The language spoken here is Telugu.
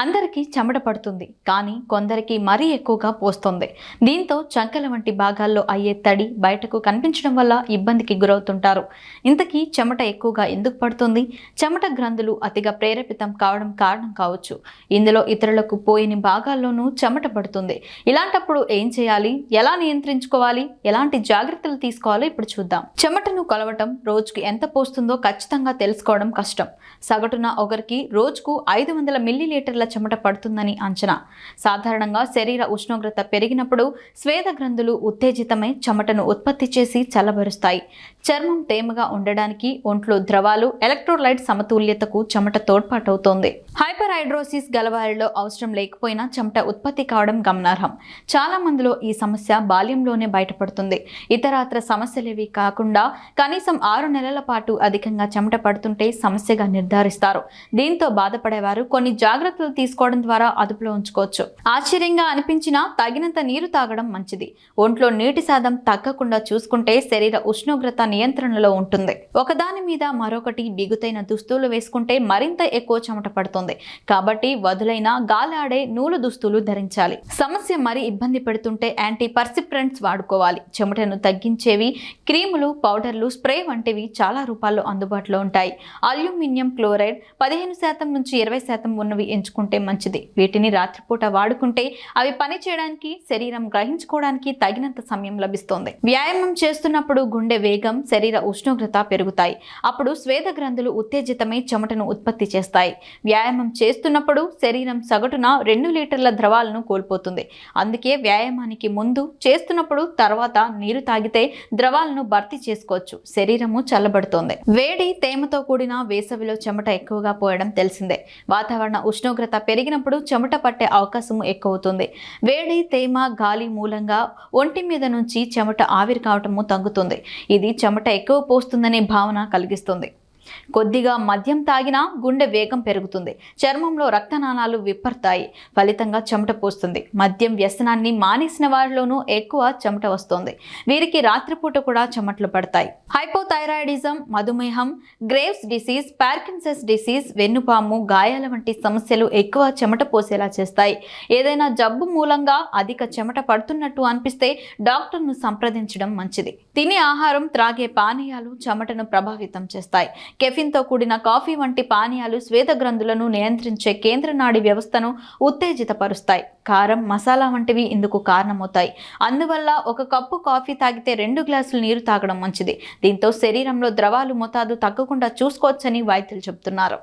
అందరికీ చెమట పడుతుంది. కానీ కొందరికి మరీ ఎక్కువగా పోస్తుంది. దీంతో చంకల వంటి భాగాల్లో అయ్యే తడి బయటకు కనిపించడం వల్ల ఇబ్బందికి గురవుతుంటారు. ఇంతకీ చెమట ఎక్కువగా ఎందుకు పడుతుంది? చెమట గ్రంథులు అతిగా ప్రేరేపితం కావడం కారణం కావచ్చు. ఇందులో ఇతరులకు పోయిన భాగాల్లోనూ చెమట పడుతుంది. ఇలాంటప్పుడు ఏం చేయాలి? ఎలా నియంత్రించుకోవాలి? ఎలాంటి జాగ్రత్తలు తీసుకోవాలో ఇప్పుడు చూద్దాం. చెమటను కొలవటం రోజుకు ఎంత పోస్తుందో ఖచ్చితంగా తెలుసుకోవడం కష్టం. సగటున ఒకరికి రోజుకు ఐదు వందల మిల్లీలీటర్ల చెమట పడుతుందని అంచనా. సాధారణంగా శరీర ఉష్ణోగ్రత పెరిగినప్పుడు స్వేద గ్రంథులు ఉత్తేజితమై చెమటను ఉత్పత్తి చేసి చల్లబరుస్తాయి. చర్మం తేమగా ఉండడానికి ఒంట్లో ద్రవాలు ఎలక్ట్రోలైట్ సమతుల్యతకు చెమట తోడ్పాటవుతోంది. హైపర్ హైడ్రోసిస్ గలవారిలో అవసరం లేకపోయినా చెమట ఉత్పత్తి కావడం గమనార్హం. చాలా మందిలో ఈ సమస్య బాల్యంలోనే బయటపడుతుంది. ఇతరాత్ర సమస్యలేవి కాకుండా కనీసం ఆరు నెలల పాటు అధికంగా చెమట పడుతుంటే సమస్యగా నిర్ధారిస్తారు. దీంతో బాధపడేవారు కొన్ని జాగ్రత్తలు తీసుకోవడం ద్వారా అదుపులో ఉంచుకోవచ్చు. ఆశ్చర్యంగా అనిపించినా తగినంత నీరు తాగడం మంచిది. ఒంట్లో నీటి శాతం తగ్గకుండా చూసుకుంటే శరీర ఉష్ణోగ్రత నియంత్రణలో ఉంటుంది. ఒకదాని మీద మరొకటి బిగుతైన దుస్తులు వేసుకుంటే మరింత ఎక్కువ చెమట పడుతుంది. కాబట్టి వదులైన గాలాడే నూలు దుస్తులు ధరించాలి. సమస్య మరి ఇబ్బంది పెడుతుంటే యాంటీ పర్సిప్రెంట్స్ వాడుకోవాలి. చెమటను తగ్గించేవి క్రీములు పౌడర్లు స్ప్రే వంటివి చాలా రూపాల్లో అందుబాటులో ఉంటాయి. అల్యూమినియం క్లోరైడ్ పదిహేను శాతం నుంచి ఇరవై శాతం ఉన్నవి తీసుకుంటే మంచిది. వీటిని రాత్రిపూట వాడుకుంటే అవి పని చేయడానికి శరీరం గ్రహించుకోవడానికి తగినంత సమయం లభిస్తుంది. వ్యాయామం చేస్తున్నప్పుడు గుండె వేగం శరీర ఉష్ణోగ్రత పెరుగుతాయి. అప్పుడు స్వేద గ్రంథులు ఉత్తేజితమై చెమటను ఉత్పత్తి చేస్తాయి. వ్యాయామం చేస్తున్నప్పుడు శరీరం సగటున రెండు లీటర్ల ద్రవాలను కోల్పోతుంది. అందుకే వ్యాయామానికి ముందు చేస్తున్నప్పుడు తర్వాత నీరు తాగితే ద్రవాలను భర్తీ చేసుకోవచ్చు. శరీరము చల్లబడుతోంది. వేడి తేమతో కూడిన వేసవిలో చెమట ఎక్కువగా పోయడం తెలిసిందే. వాతావరణ ఉష్ణోగ్రత పెరిగినప్పుడు చెమట పట్టే అవకాశం ఎక్కువ అవుతుంది వేడి తేమ గాలి మూలంగా ఒంటి మీద నుంచి చెమట ఆవిరి కావటము తగ్గుతుంది. ఇది చెమట ఎక్కువ పోస్తుందనే భావన కలిగిస్తుంది. కొద్దిగా మద్యం తాగినా గుండె వేగం పెరుగుతుంది. చర్మంలో రక్తనాళాలు విప్పర్తాయి. ఫలితంగా చెమట పోస్తుంది. మద్యం వ్యసనాన్ని మానేసిన వారిలోనూ ఎక్కువ చెమట వస్తుంది. వీరికి రాత్రిపూట కూడా చెమటలు పడతాయి. హైపోథైరాయిడిజం మధుమేహం గ్రేవ్స్ డిసీజ్ పార్కిన్సన్స్ డిసీజ్ వెన్నుపాము గాయాల వంటి సమస్యలు ఎక్కువ చెమట పోసేలా చేస్తాయి. ఏదైనా జబ్బు మూలంగా అధిక చెమట పడుతున్నట్టు అనిపిస్తే డాక్టర్ను సంప్రదించడం మంచిది. తినే ఆహారం త్రాగే పానీయాలు చెమటను ప్రభావితం చేస్తాయి. కెఫిన్తో కూడిన కాఫీ వంటి పానీయాలు శ్వేతగ్రంథులను నియంత్రించే కేంద్ర నాడి వ్యవస్థను ఉత్తేజితపరుస్తాయి. కారం మసాలా వంటివి ఇందుకు కారణమవుతాయి. అందువల్ల ఒక కప్పు కాఫీ తాగితే రెండు గ్లాసులు నీరు తాగడం మంచిది. దీంతో శరీరంలో ద్రవాలు మోతాదు తగ్గకుండా చూసుకోవచ్చని వైద్యులు చెబుతున్నారు.